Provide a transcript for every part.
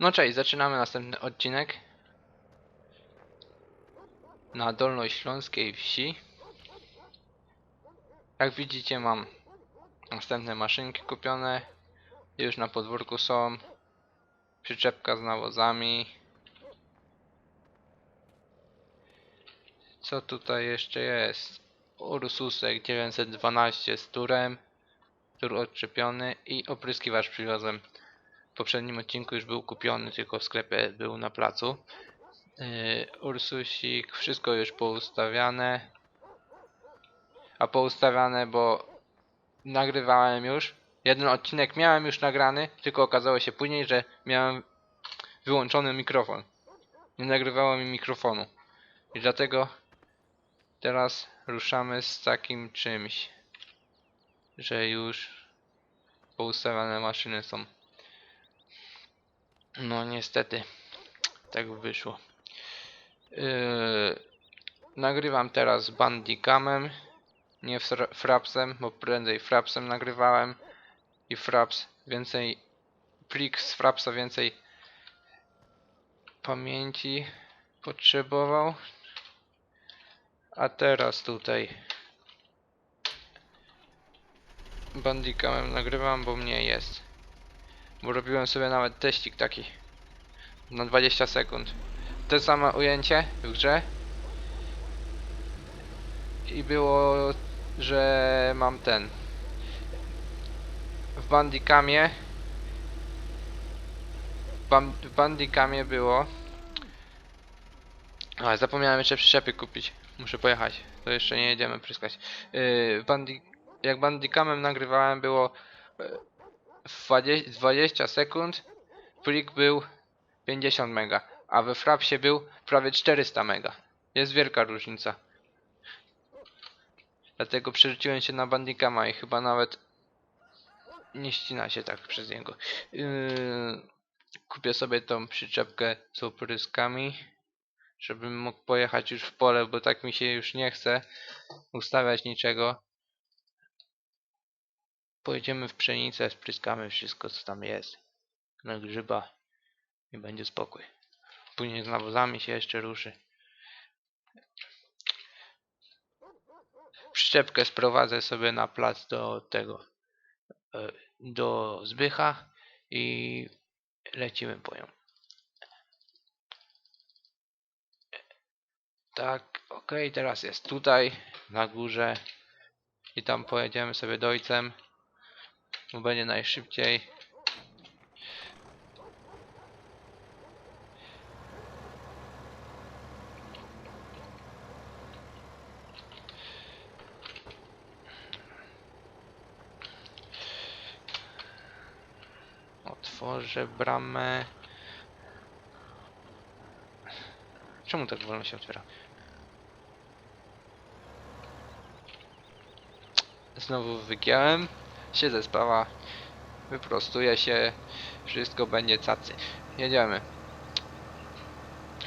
No cześć, zaczynamy następny odcinek na dolnośląskiej wsi. Jak widzicie mam następne maszynki kupione. Już na podwórku są. Przyczepka z nawozami. Co tutaj jeszcze jest? Ursusek 912 z turem. Tur odczepiony i opryskiwacz przywiozłem. Poprzednim odcinku już był kupiony, tylko w sklepie był na placu. Yy, Ursusik, wszystko już poustawiane. A poustawiane, bo nagrywałem już. Jeden odcinek miałem już nagrany, tylko okazało się później, że miałem wyłączony mikrofon. Nie nagrywało mi mikrofonu. I dlatego teraz ruszamy z takim czymś, że już poustawiane maszyny są. No niestety, tak wyszło. Yy, nagrywam teraz Bandicamem, nie fra- Frapsem, bo prędzej Frapsem nagrywałem i Fraps więcej, plik z Frapsa więcej pamięci potrzebował. A teraz tutaj Bandicamem nagrywam, bo mnie jest. Bo robiłem sobie nawet teścik taki na 20 sekund. To samo ujęcie w grze. I było, że mam ten. W Bandicamie. W Bandicamie było. A, zapomniałem jeszcze przyczepy kupić. Muszę pojechać. To jeszcze nie jedziemy pryskać. Yy, w Bandi jak Bandicamem nagrywałem było yy, 20, 20 sekund plik był 50 mega, a we Frapsie był prawie 400 mega. Jest wielka różnica. Dlatego przerzuciłem się na Bandicama i chyba nawet nie ścina się tak przez niego. Yy, kupię sobie tą przyczepkę z opryskami, żebym mógł pojechać już w pole, bo tak mi się już nie chce ustawiać niczego. Pojedziemy w pszenicę, spryskamy wszystko co tam jest. Na grzyba i będzie spokój. Później z nawozami się jeszcze ruszy. Przyczepkę sprowadzę sobie na plac do tego, e, do Zbycha i lecimy po nią. Tak, ok, teraz jest tutaj, na górze i tam pojedziemy sobie dojcem, bo będzie najszybciej. Otworzę bramę. Czemu tak wolno się otwiera? Znowu wygiąłem. Siedzę sprawa. Wyprostuję się. Wszystko będzie cacy. Jedziemy.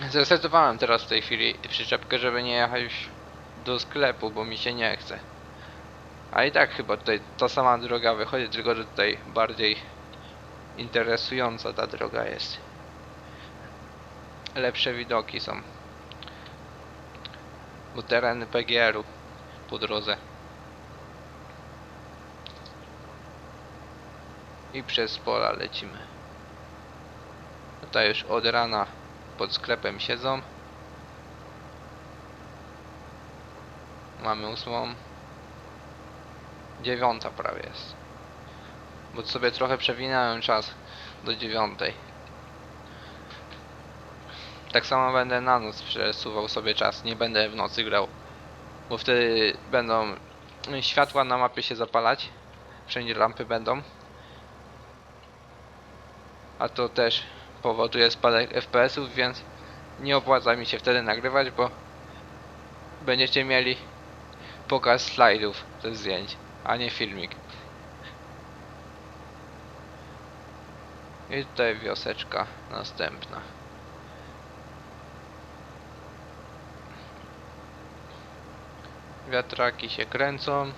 Zresetowałem teraz w tej chwili przyczepkę, żeby nie jechać do sklepu, bo mi się nie chce. A i tak chyba tutaj ta sama droga wychodzi, tylko że tutaj bardziej interesująca ta droga jest. Lepsze widoki są. Bo tereny PGR-u po drodze. I przez pola lecimy. Tutaj już od rana pod sklepem siedzą. Mamy ósmą. Dziewiąta prawie jest. Bo sobie trochę przewinąłem czas do dziewiątej. Tak samo będę na noc przesuwał sobie czas, nie będę w nocy grał. Bo wtedy będą światła na mapie się zapalać. Wszędzie lampy będą. A to też powoduje spadek FPS-ów, więc nie opłaca mi się wtedy nagrywać, bo będziecie mieli pokaz slajdów ze zdjęć, a nie filmik. I tutaj wioseczka następna. Wiatraki się kręcą.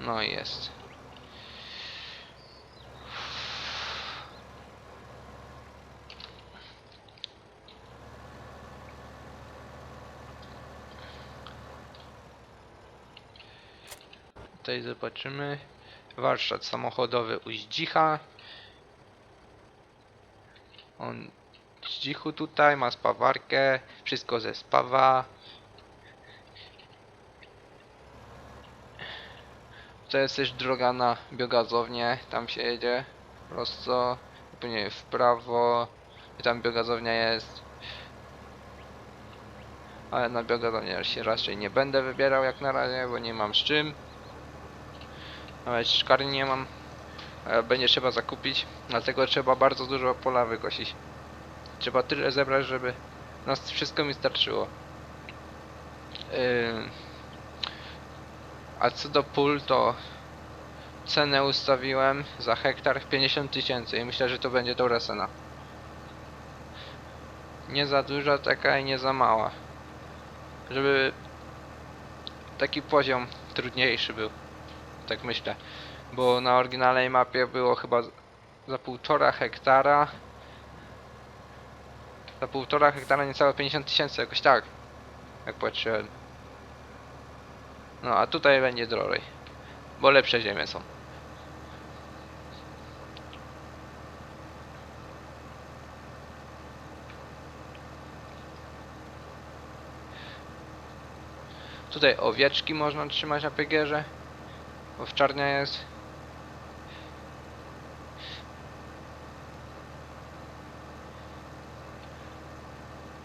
No jest. Tutaj zobaczymy. Warsztat samochodowy u Zdzicha. On Zdzichu tutaj ma spawarkę, wszystko ze spawa. To jest też droga na biogazownię, tam się jedzie prosto, później w prawo i tam biogazownia jest. Ale na biogazownię się raczej nie będę wybierał jak na razie, bo nie mam z czym. Nawet szkary nie mam. Będzie trzeba zakupić, dlatego trzeba bardzo dużo pola wykosić. Trzeba tyle zebrać, żeby nas wszystko mi starczyło. Ym. A co do pól, to cenę ustawiłem za hektar 50 tysięcy i myślę, że to będzie dobra cena. Nie za duża taka i nie za mała. Żeby taki poziom trudniejszy był. Tak myślę. Bo na oryginalnej mapie było chyba za półtora hektara. Za półtora hektara niecałe 50 tysięcy, jakoś tak. Jak patrzyłem. No a tutaj będzie drożej. Bo lepsze ziemie są. Tutaj owieczki można trzymać na pegierze. Bo wczarnia jest.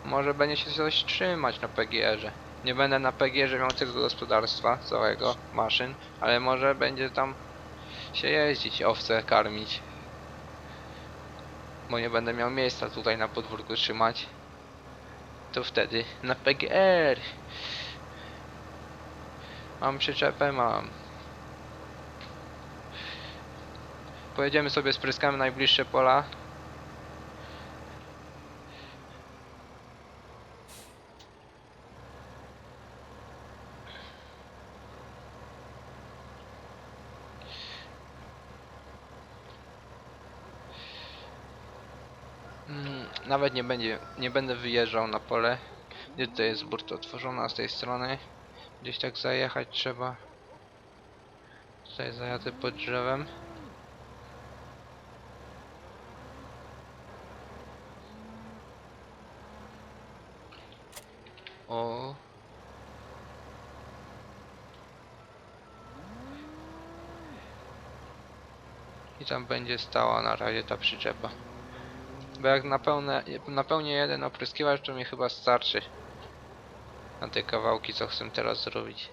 Może będzie się coś trzymać na PGR-ze. Nie będę na PGR-ze miał tego gospodarstwa, całego, maszyn, ale może będzie tam się jeździć, owce karmić. Bo nie będę miał miejsca tutaj na podwórku trzymać. To wtedy na PGR. Mam przyczepę, mam. Pojedziemy sobie, spryskamy najbliższe pola. Mm, Nawet nie będzie, nie będę wyjeżdżał na pole. Gdzie tutaj jest burta otworzona z tej strony. Gdzieś tak zajechać trzeba. Tutaj zajadę pod drzewem. O. I tam będzie stała na razie ta przyczepa. Bo jak napełnę, napełnię jeden opryskiwacz, to mi chyba starczy. Na te kawałki, co chcę teraz zrobić.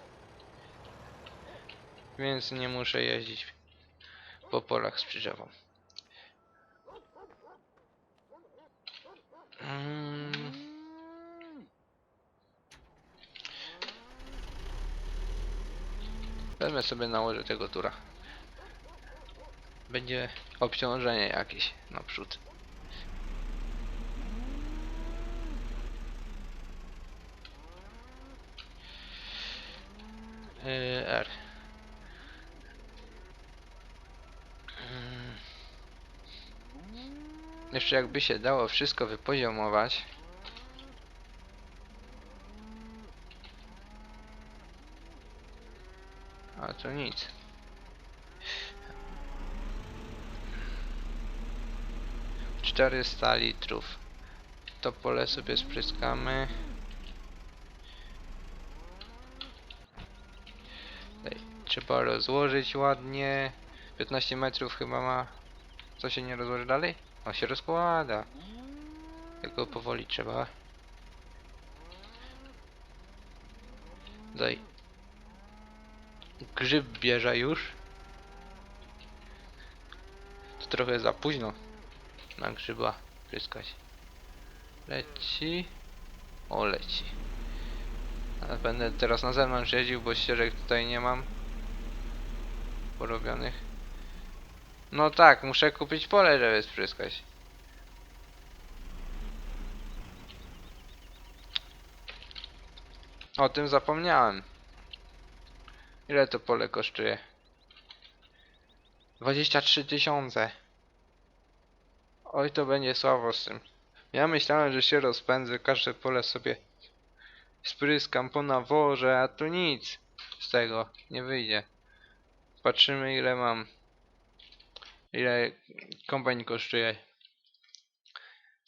Więc nie muszę jeździć po polach z przyczepą. Mm. Wezmę sobie nałożę tego tura. Będzie obciążenie jakieś naprzód. R. Mm. Jeszcze jakby się dało wszystko wypoziomować. A to nic. Czterysta litrów. To pole sobie spryskamy. Tutaj trzeba rozłożyć ładnie. 15 metrów chyba ma. Co się nie rozłoży dalej? On się rozkłada. Tylko powoli trzeba. Daj. Grzyb bierze już. To trochę za późno na grzyba pryskać. Leci. O, leci. Będę teraz na zewnątrz jeździł, bo ścieżek tutaj nie mam porobionych. No tak, muszę kupić pole, żeby spryskać. O tym zapomniałem. Ile to pole kosztuje? 23 tysiące. Oj, to będzie słabo z tym. Ja myślałem, że się rozpędzę, każde pole sobie spryskam po naworze, a tu nic z tego nie wyjdzie. Patrzymy ile mam. Ile kombajn kosztuje.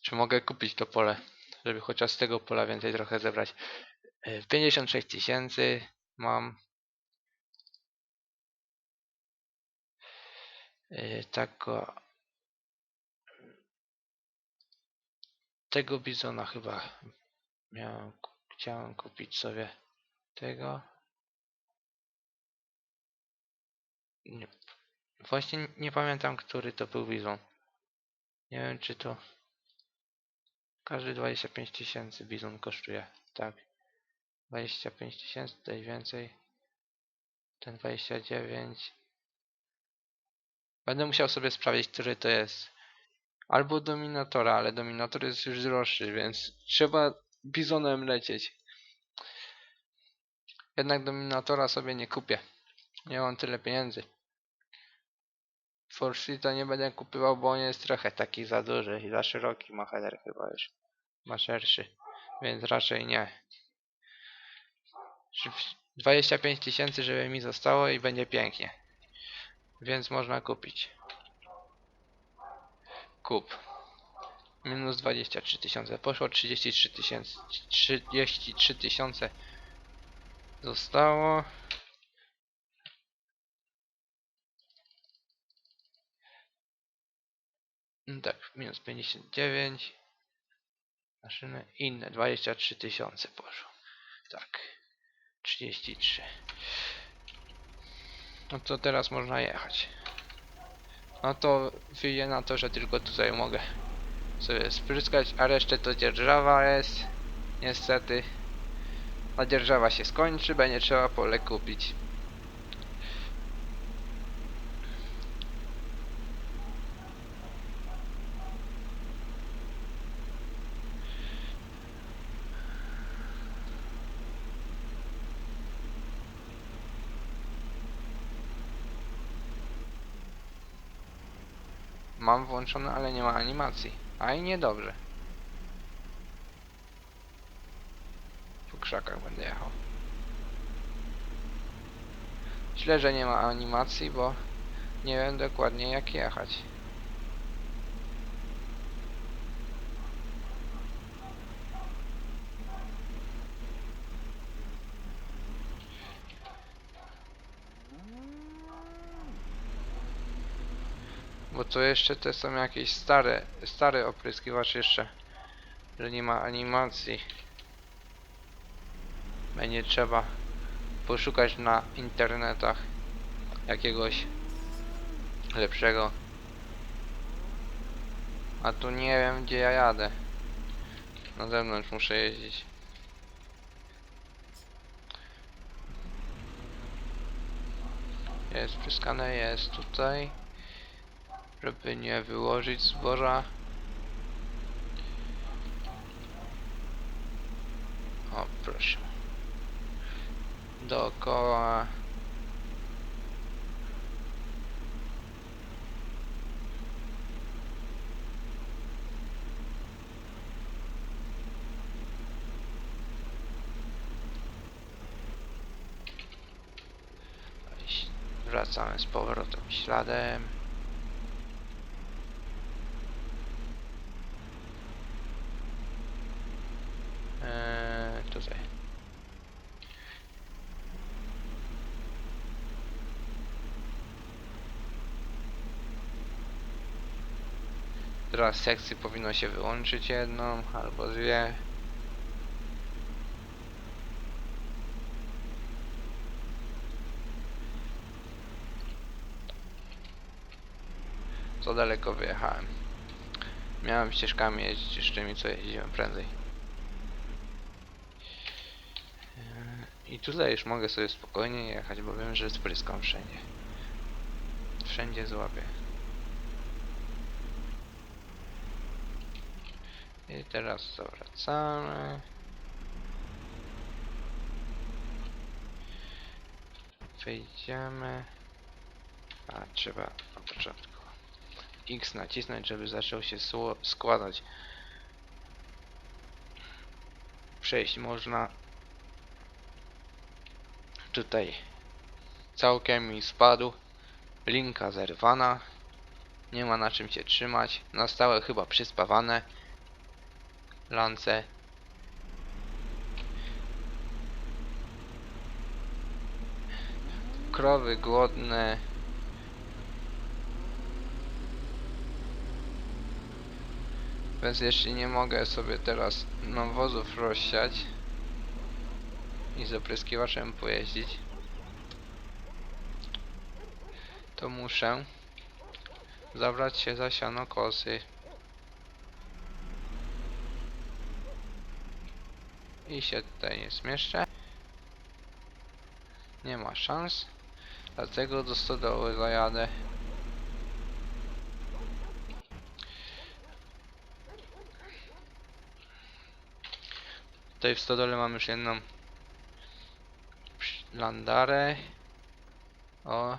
Czy mogę kupić to pole, żeby chociaż z tego pola więcej trochę zebrać. E, 56 tysięcy mam. E, Tak o, tego bizona chyba miałem, chciałem kupić sobie tego. Nie, właśnie nie pamiętam, który to był bizon. Nie wiem, czy to każdy 25 tysięcy bizon kosztuje. Tak. 25 tysięcy, tutaj więcej. Ten 29. Będę musiał sobie sprawdzić, który to jest. Albo Dominatora, ale Dominator jest już droższy, więc trzeba bizonem lecieć. Jednak Dominatora sobie nie kupię. Nie mam tyle pieniędzy. Forshita nie będę kupywał, bo on jest trochę taki za duży i za szeroki ma header chyba już. Ma szerszy, więc raczej nie. Żeby- 25 tysięcy, żeby mi zostało i będzie pięknie. Więc można kupić. Kup. Minus 23 tysiące. Poszło 33 tysięcy. 33 tysiące. Zostało. No Tak, minus 59. Maszyny inne 23 tysiące poszło. Tak. 33. No to teraz można jechać. No to wyjdzie na to, że tylko tutaj mogę sobie spryskać, a resztę to dzierżawa jest. Niestety. A dzierżawa się skończy, będzie trzeba pole kupić. Mam włączone, ale nie ma animacji. A i niedobrze. Po krzakach będę jechał. Źle, że nie ma animacji, bo nie wiem dokładnie jak jechać. Bo to jeszcze te są jakieś stare, stary opryskiwacz jeszcze, że nie ma animacji. Będzie trzeba poszukać na internetach jakiegoś lepszego. A tu nie wiem gdzie ja jadę. Na zewnątrz muszę jeździć. Jest pryskane, jest tutaj żeby nie wyłożyć zboża. O, proszę. Dookoła. Wracamy z powrotem śladem. Eee, tutaj. Teraz sekcji powinno się wyłączyć jedną albo dwie. Co daleko wyjechałem. Miałem ścieżkami jeździć jeszcze mi co jeździłem prędzej. I tutaj już mogę sobie spokojnie jechać, bo wiem, że spryskam wszędzie. Wszędzie złapię. I teraz zawracamy. Wyjdziemy. A trzeba na początku X nacisnąć, żeby zaczął się składać. Przejść można tutaj całkiem mi spadł. Linka zerwana. Nie ma na czym się trzymać. Na stałe chyba przyspawane. Lance. Krowy głodne. Więc jeśli nie mogę sobie teraz nawozów rozsiać i z opryskiwaczem pojeździć, to muszę zabrać się za siano kosy. I się tutaj nie zmieszczę. Nie ma szans. Dlatego do stodoły zajadę. Tutaj w stodole mam już jedną landarę. O.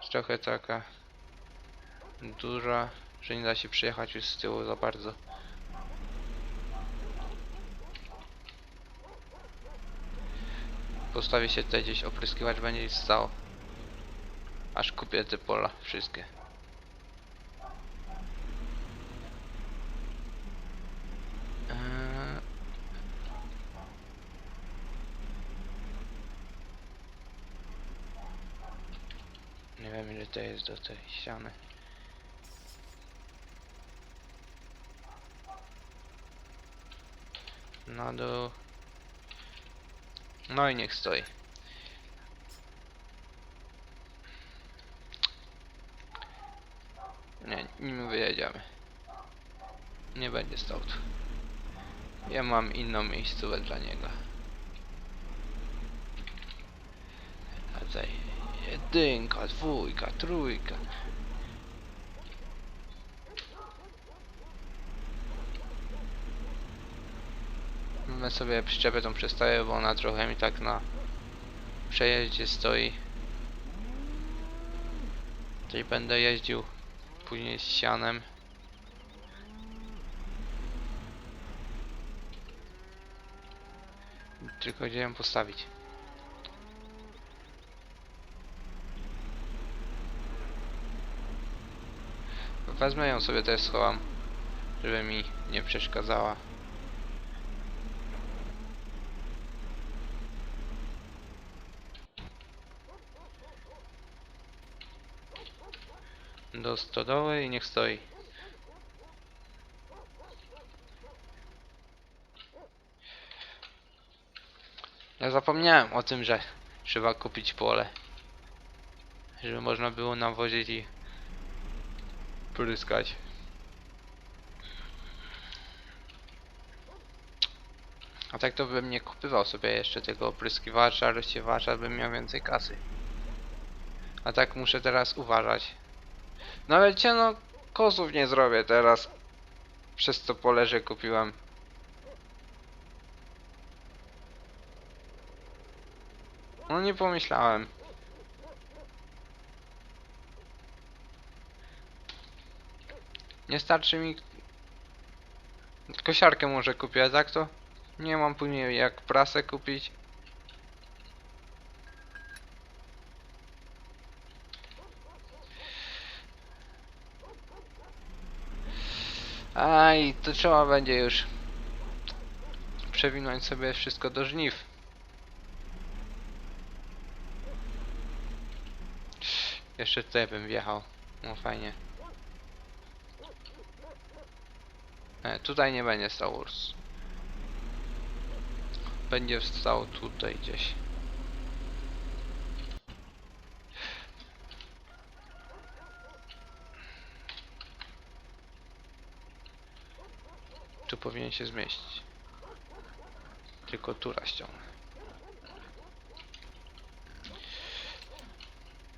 Jest trochę taka duża, że nie da się przyjechać już z tyłu za bardzo. Postawię się tutaj gdzieś, opryskiwacz będzie gdzieś stał. Aż kupię te pola, wszystkie. Eee. Nie wiem ile to jest do tej ściany. Na dół. No i niech stoi. Nie, nim wyjedziemy. Nie będzie stał tu. Ja mam inną miejscówę dla niego. A tutaj jedynka, dwójka, trójka. My sobie przyczepę tą przestaję, bo ona trochę mi tak na przejeździe stoi. Tutaj będę jeździł później z sianem. Tylko gdzie ją postawić? Wezmę ją sobie też schowam, żeby mi nie przeszkadzała. Do stodoły i niech stoi. Ja zapomniałem o tym, że trzeba kupić pole. Żeby można było nawozić i pryskać. A tak to bym nie kupywał sobie jeszcze tego opryskiwacza, rozsiewacza, bym miał więcej kasy. A tak muszę teraz uważać. Nawet no kozów nie zrobię teraz. Przez to pole, że kupiłem. No nie pomyślałem. Nie starczy mi... Kosiarkę może kupię, a tak to? Nie mam później jak prasę kupić. Aj, to trzeba będzie już przewinąć sobie wszystko do żniw. Jeszcze tutaj bym wjechał. No fajnie. E, tutaj nie będzie stał urs. Będzie stał tutaj gdzieś. Tu powinien się zmieścić. Tylko tura ściągnę.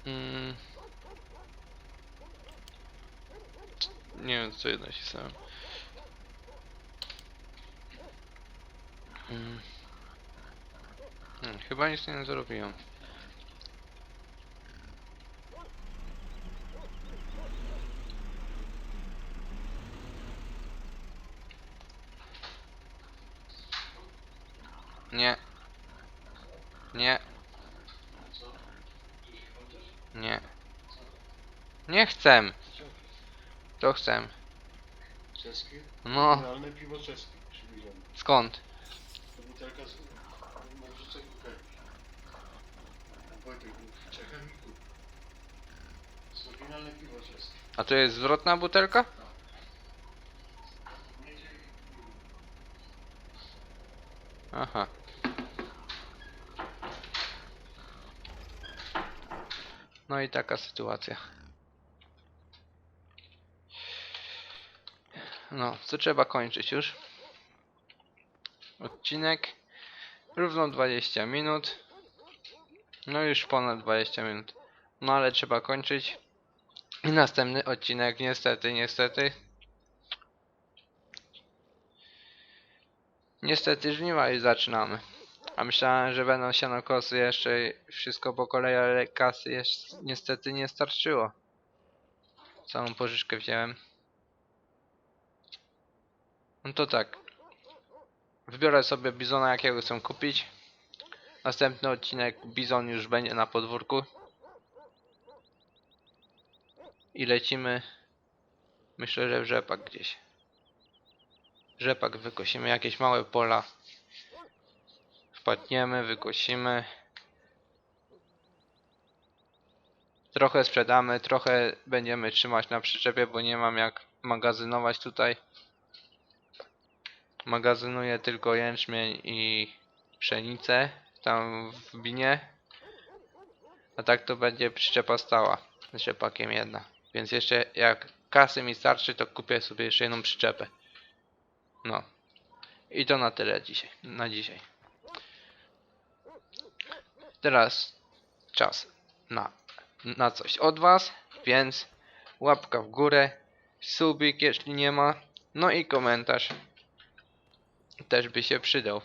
Mm. Nie wiem co jedno się samym. Mm. Hmm, chyba nic nie zrobiłem. Nie. Nie. Nie. Nie chcę. To chcę. Czeskie? No, Realne piwo czeskie, skąd? To butelka z... Może czego kupić. Wojtek, czekaj mi kup. To oryginalne piwo czeskie. A to jest zwrotna butelka? Dzieli. Aha. No i taka sytuacja. No, to trzeba kończyć już. Odcinek. Równo 20 minut. No już ponad 20 minut. No ale trzeba kończyć. I następny odcinek, niestety, niestety. Niestety żniwa już zaczynamy. A myślałem, że będą sianokosy jeszcze wszystko po kolei, ale kasy jeszcze niestety nie starczyło. Całą pożyczkę wziąłem. No to tak. Wybiorę sobie bizona jakiego chcę kupić. Następny odcinek bizon już będzie na podwórku. I lecimy. Myślę, że w rzepak gdzieś. Rzepak wykosimy jakieś małe pola. Wpadniemy, wykosimy. Trochę sprzedamy, trochę będziemy trzymać na przyczepie, bo nie mam jak magazynować tutaj. Magazynuję tylko jęczmień i pszenicę tam w binie. A tak to będzie przyczepa stała z rzepakiem jedna. Więc jeszcze jak kasy mi starczy, to kupię sobie jeszcze jedną przyczepę. No. I to na tyle dzisiaj. Na dzisiaj. Teraz czas na, na coś od Was, więc łapka w górę, subik jeśli nie ma, no i komentarz też by się przydał.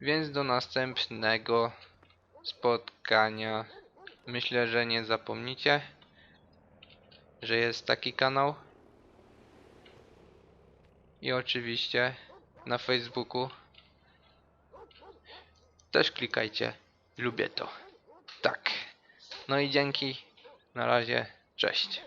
Więc do następnego spotkania. Myślę, że nie zapomnicie, że jest taki kanał. I oczywiście na Facebooku też klikajcie. Lubię to. Tak. No i dzięki. Na razie. Cześć.